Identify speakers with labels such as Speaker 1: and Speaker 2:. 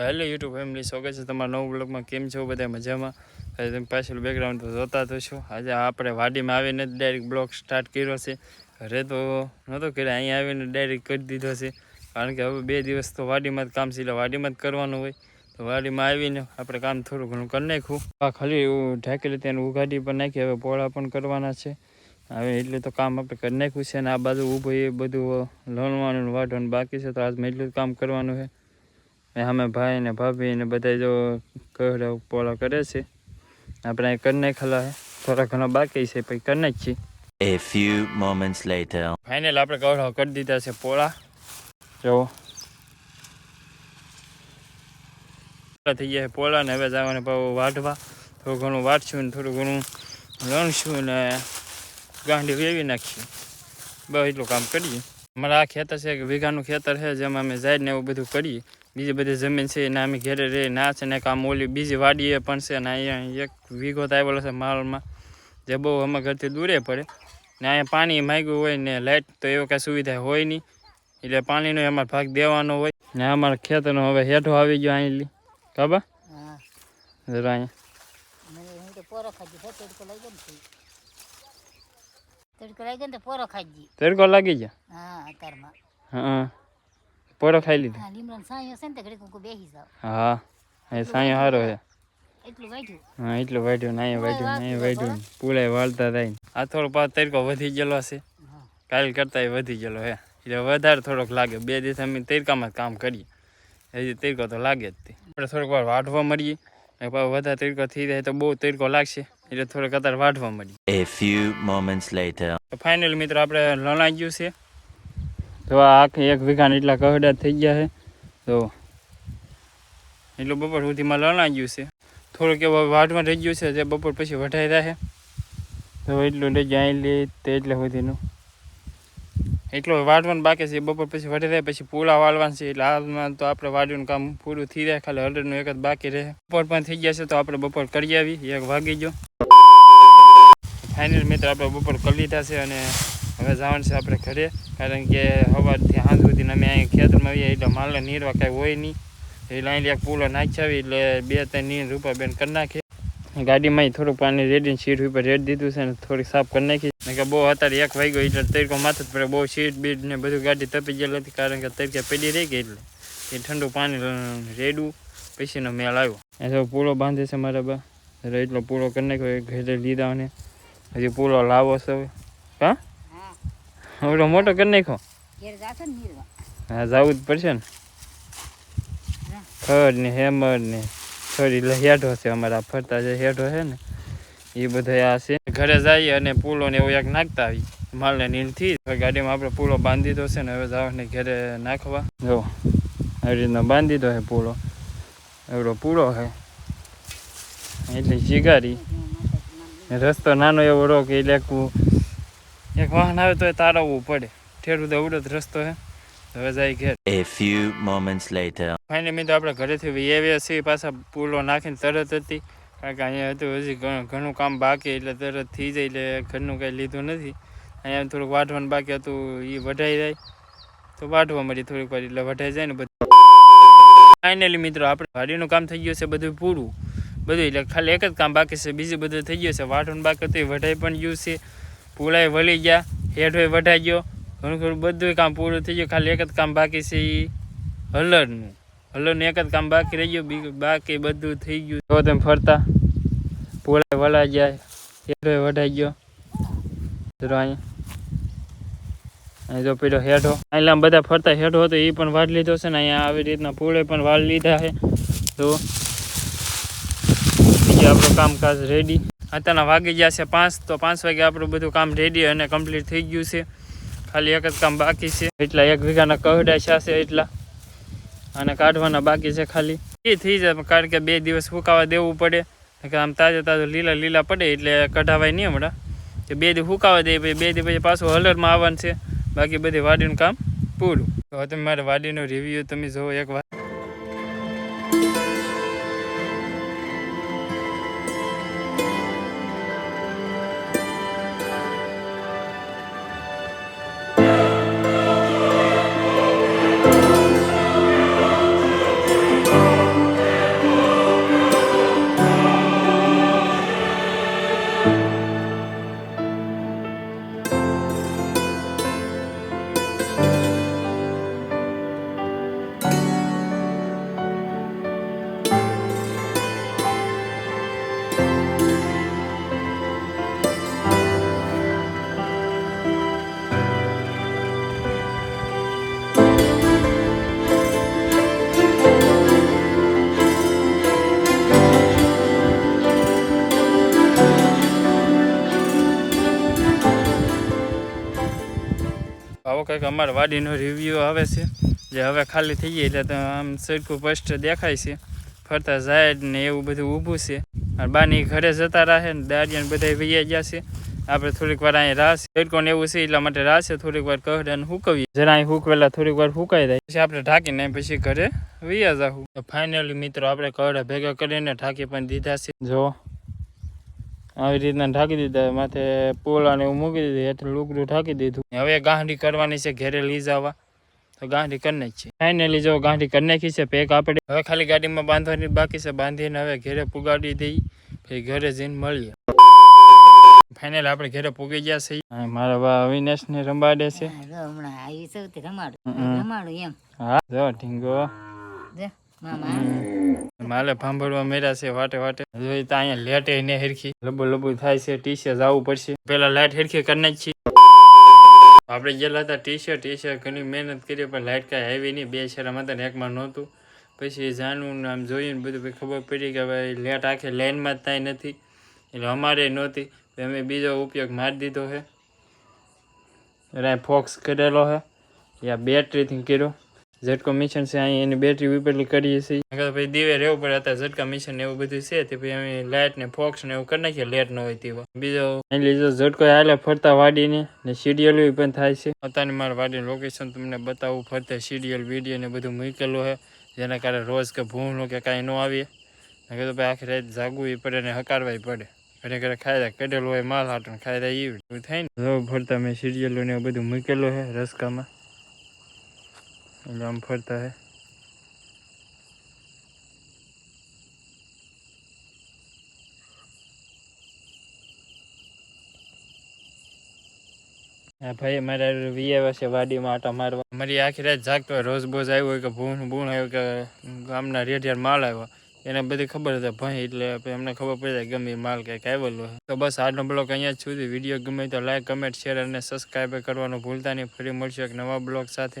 Speaker 1: Hello YouTube family, સ્વાગત છે તમારા નવું બ્લોગમાં કેમ છો બધા? મજામાં? હવે તમે પાછળ બેકગ્રાઉન્ડ તો જોતા તો છો આજે આપણે વાડીમાં આવીને જ ડાયરેક્ટ બ્લોગ સ્ટાર્ટ કર્યો છે. ઘરે તો નહોતો કર્યો, અહીંયા આવીને ડાયરેક્ટ કરી દીધો છે. કારણ કે હવે બે દિવસ તો વાડીમાં જ કામ છે, એટલે વાડીમાં જ કરવાનું હોય. તો વાડીમાં આવીને આપણે કામ થોડું ઘણું કરી નાખ્યું આ ખાલી એવું ઢાંકેલી એને ઉઘાડી પણ નાખી, હવે પોળા પણ કરવાના છે. હવે એટલે તો કામ આપણે કરી નાખ્યું છે અને આ બાજુ ઊભું એ બધું લણવાનું વાઢવાનું બાકી છે. તો આજમાં એટલું કામ કરવાનું છે. અમે ભાઈ ને ભાભી ને બધા જો કવડા પોળા કરે છે. આપણે કરી નાખેલા થોડા ઘણા બાકી છે પછી કરી નાખીએ.
Speaker 2: A few moments later.
Speaker 1: Final આપણે કવડા કરી દીધા છે પોળા. જો થઈ ગયા પોળા ને હવે જવાને ભાવ વાઢવા. થોડું ઘણું વાટશું ને થોડું ઘણું લણશું ને ગાંડી વેવી નાખીએ. બસ એટલું કામ કરીએ. અમારા આ ખેતર છે એક વીઘાનું ખેતર છે જેમાં અમે જાય ને એવું બધું કરીએ. બીજી બધી જમીન છે એના અમે ઘેરે રહી ના છે ને કામ ઓલી બીજી વાડીએ પણ છે ને અહીંયા એક વીઘો તો આવેલો છે માલમાં જે બહુ અમે ઘરથી દૂરે પડે. ને અહીંયા પાણી માગ્યું હોય ને લાઇટ તો એવો કાંઈ સુવિધા હોય નહીં. એટલે પાણીનો અમારે ભાગ દેવાનો હોય. ને અમારા ખેતરનો હવે હેઠો આવી ગયો અહીં ખબર? જરા અહીંયા
Speaker 3: મને હું તો પોરો ખાઈ ગયો તડકો લઈ ગયો ને તો પોરો ખાઈ ગઈ
Speaker 1: તડકો લાગી ગયા?
Speaker 3: હા અત્યારમાં.
Speaker 1: હા પોરો ખાઈ લીધો?
Speaker 3: હા લીમડો સાયો છે ને તો ઘડી કુકુ બેસી જાવ
Speaker 1: હા એ સાંયો હારો છે
Speaker 3: એટલું વાઢ્યું
Speaker 1: હા એટલું વાઢ્યું ને અહીંયા વાઢ્યું ને અહીંયા વાઢ્યું ને વાળતા થાય આ થોડો પાછો તડકો વધી ગયેલો છે કાલ કરતા વધી ગયેલો હે. એટલે વધારે થોડોક લાગે. બે દિવસ અમે તડકામાં કામ કરીએ. હજી તડકો તો લાગે જ તે. આપણે થોડીક વાર વાઢવા મળીએ. ને વધારે તડકો થઈ જાય તો બહુ તડકો લાગશે. એટલે થોડોક અત્યારે વાઢવા મળી
Speaker 2: એ ફ્યુ મોમેન્ટ્સ લેટર
Speaker 1: તો ફાઇનલ મિત્રો આપણે લણાઈ ગયું છે. તો આ આખી એક વીઘાને એટલા કહડા થઈ ગયા છે. તો એટલું બપોર સુધીમાં લણાઈ ગયું છે. થોડુંક એવો વાઢમાં રહી ગયું છે જે બપોર પછી વઢાઈ રહે. તો એટલું લઈ જાય લે તે એટલે સુધીનું. એટલું વાઢવાનું બાકી છે, બપોર પછી વઢી રહે, પછી પૂળા વાળવાનું છે, એટલે હાલમાં તો આપણે વાઢવાનું કામ પૂરું થઈ જાય, ખાલી હળદરનું એક જ બાકી રહે. બપોર પણ થઈ ગયા છે, તો આપણે બપોર કરી આવી, એક વાગી ગયો. ફાઇનલ મિત્ર, આપણે બપોર કરી લીધા છે અને હવે જવાનું છે આપણે ઘરે, કારણ કે સવારથી સાંજ સુધી અમે અહીં ખેતરમાં આવીએ, એટલે માલને નીરવા કાંઈ હોય નહીં. એટલે અહીં એક પૂલો નાખી આવી, એટલે બે ત્રણ નીર રૂપા બેન કરી નાખે. ગાડીમાં થોડુંક પાણી રેડીને સીટ ઉપર રેડ દીધું છે ને થોડીક સાફ કરી નાખી. ને કે બહુ અત્યારે એક વાગ્યો એટલે તડકો માથે પડે. બહુ સીટ બીટ ને બધું ગાડી તપી ગયેલી હતી કારણ કે તડકે પડી રહી ગઈ એટલે. એ ઠંડુ પાણી રેડવું પછીનો મેળ આવ્યો. એ તો પૂળો બાંધે છે મારા બા. એટલે પૂળો કરી નાખ્યો ઘરે લીધા અને હજી પૂળો લાવો છે હા? ઓલો મોટો કરી નાખ્યો?
Speaker 3: ઘેર જાશે ને નીરવા.
Speaker 1: હા જવું જ પડશે ને. ખડ ને હેમર ને થોડી હેઠો છે અમારા ફરતા જે હેઠો છે ને એ બધા આ છે. ઘરે જઈએ અને પૂલો ને એવું એક નાખતા આવી માલને નીલથી ગાડીમાં આપણે પૂલો બાંધી દીધો છે ને, હવે જવાને ઘરે નાખવા. જો, આવી રીતના બાંધી દીધો છે પૂલો. એવડો પૂળો છે. એટલી શિકારી રસ્તો નાનો એવો રો કે એટલે એક- વાહન આવે તો તારવવું પડે. ઠેરું તો ઉડત રસ્તો છે. હવે જાય ઘેર.
Speaker 2: A few moments later.
Speaker 1: Finally મિત્રો આપણે ઘરેથી વી આવ્યા છીએ. પાછા પૂલો નાખીને તરત હતી. કારણ કે અહીંયા હતું હજી ઘણું ઘણું કામ બાકી એટલે તરત થઈ જાય એટલે ઘરનું કાંઈ લીધું નથી. અહીંયા થોડુંક વાઢવાનું બાકી હતું એ વઢાઈ જાય. તો વાઢવા મળી થોડીક વાર એટલે વઢાઈ જાય ને બધું. ફાઇનલી મિત્રો આપણે ગાડીનું કામ થઈ ગયું છે બધું પૂરું. બધું એટલે ખાલી એક જ કામ બાકી છે. બીજું બધું થઈ ગયું છે. વાઢવાનું બાકી હતું એ વઢાઈ પણ ગયું છે. પૂળાએ વળી ગયા. હેઠોય વઢાઈ ગયો. ઘણું ઘણું બધું કામ પૂરું થઈ ગયું. ખાલી એક જ કામ બાકી છે એ હલરનું. હલરનું એક જ કામ બાકી રહી ગયું. બાકી બધું થઈ ગયું. જો તમે ફરતા. પોળે વળાઈ જાય. હેડો વઢાઈ ગયો. અહીંયા અહીં જો પેલો હેઠો. અહીંયા બધા ફરતા હેઠો હતો એ પણ વાળ લીધો છે ને અહીંયા આવી રીતના પૂળે પણ વાળ લીધા છે. તો બીજું આપણું કામકાજ રેડી અત્યારના વાગી ગયા છે પાંચ, તો પાંચ વાગે આપણું બધું કામ રેડી અને કમ્પ્લીટ થઈ ગયું છે. ખાલી એક જ કામ બાકી છે. એટલા એક વીઘાના કવડા છે એટલા. અને કાઢવાના બાકી છે ખાલી. એ થઈ જાય, કારણ કે બે દિવસ સુકાવા દેવું પડે. કે આમ તાજા તાજા લીલા લીલા પડે એટલે કઢાવાય નહીં હમણાં. કે બે દી સુકાવા દે, પછી બે દી પછી પાછું હલરમાં આવવાનું છે. બાકી બધી વાડીનું કામ પૂરું. તો તમે મારા વાડીનો રિવ્યૂ તમે જુઓ એક વાર. કંઈક અમારા વાડીનો રિવ્યૂ આવે છે, જે હવે ખાલી થઈ ગઈ એટલે આમ સરખું સ્પષ્ટ દેખાય છે. ફરતા ઝાડ ને એવું બધું ઊભું છે. અને બાની ઘરે જતા રહે ને દાડિયાને બધા વૈયા ગયા છે. આપણે થોડીક વાર અહીં રાહ તડકો એવું છે એટલા માટે રાહ છે, થોડીક વાર કહે અને હુકવીએ. જરા અહીં હુકવેલા થોડીક વાર હુકાઈ જાય. પછી આપણે ઢાંકીને પછી ઘરે વૈયા જાહું. ફાઇનલી મિત્રો, આપણે કવડા ભેગા કરીને ઢાંકી પણ દીધા છે. જો આવી રીતના ઢાંકી દીધા માથે પોલા ને એવું મૂકી દીધું હેઠળ લુગડું ઢાંકી દીધું. હવે ગાંઠી કરવાની છે ઘરે લઈ જવા. તો ગાંઠી કરી નાખી ફાઇનલી જો ગાંઠી કરી નાખી છે પેક આપણે હવે ખાલી ગાડીમાં બાંધવાની બાકી છે બાંધીને હવે ઘરે પુગાડી દઈ પછી ઘરે જઈને મળીએ. ફાઇનલ આપણે ઘરે પૂગી ગયા છે મારા બા અવિનાશ ને રંબાડે છે
Speaker 3: હમણાં આવી સૌથી રમાડું. રમાડું એમ.
Speaker 1: હા જો ઢીંગો. માલે ભાંભળવા મેળા છે વાટે વાટે. જોઈ તો અહીંયા લેટ ને હેરખી. લબુ લબુ થાય છે ટી શર્ટ આવવું પડશે. પેલા લાઈટ હેરખી કરી નાખી. આપણે ગયેલા હતા ટી શર્ટ ટી શર્ટ ઘણી મહેનત કરી, પણ લાઈટ કાંઈ આવી નહીં. બે શેરામાં હતા ને એકમાં નહોતું. પછી જાણવું આમ જોયું ને બધું ખબર પડી કે ભાઈ લેટ આખે લાઈનમાં જ થાય નથી. એટલે અમારે નહોતી. અમે બીજો ઉપયોગ મારી દીધો છે. ફોક્સ કરેલો છે. યા બેટરીથી કર્યો. ઝટકો મિશન છે અહીં એની બેટરી ઉપરલી કરીએ છીએ નકર પછી દીવે રહેવું પડે હતા ઝટકા મિશન ને એવું બધું છે તે પછી અમે લાઇટ ને ફોક્સ ને એવું કરી નાખીએ લેટ ન હોય તેવા બીજો અહીં લીધો ઝટકો હાલે ફરતા વાડીને ને સિરિયલ પણ થાય છે. અત્યારે મારા વાડીનું લોકેશન તમને બતાવું ફરતા સિરિયલ વીડિયો ને બધું મૂકેલું છે જેના કારણે રોજ કે ભૂમનું કે કાંઈ ન આવીએ. નકર તો પછી આખી રાત જાગવું પડે ને હકારવાય પડે. ઘરે ઘરે ખાઈ જાય કડેલું હોય માલ હાટું ખાઈ જાય એવું એવું થાય ને? જો ફરતા મેં સિરિયલો ને એવું બધું મૂકેલું છે રસકામાં. એટલે આમ ફરતા હે હા ભાઈ મારે વીએ છે વાડીમાં આટા મારવા મારી આખી રાત જાગતો હોય રોજ બોજ આવ્યો કે ભૂણ ભૂણ આવ્યો કે ગામના રેડિયાર માલ આવ્યો એને બધી ખબર હતી ભાઈ એટલે એમને ખબર પડી જાય ગમે માલ કંઈક આવેલો તો બસ આજનો બ્લોગ અહીંયા જ સુધી. વીડિયો ગમે તો લાઈક, કમેન્ટ, શેર અને સબસ્ક્રાઈબ કરવાનું ભૂલતા નહીં. ફરી મળશું એક નવા બ્લોગ સાથે.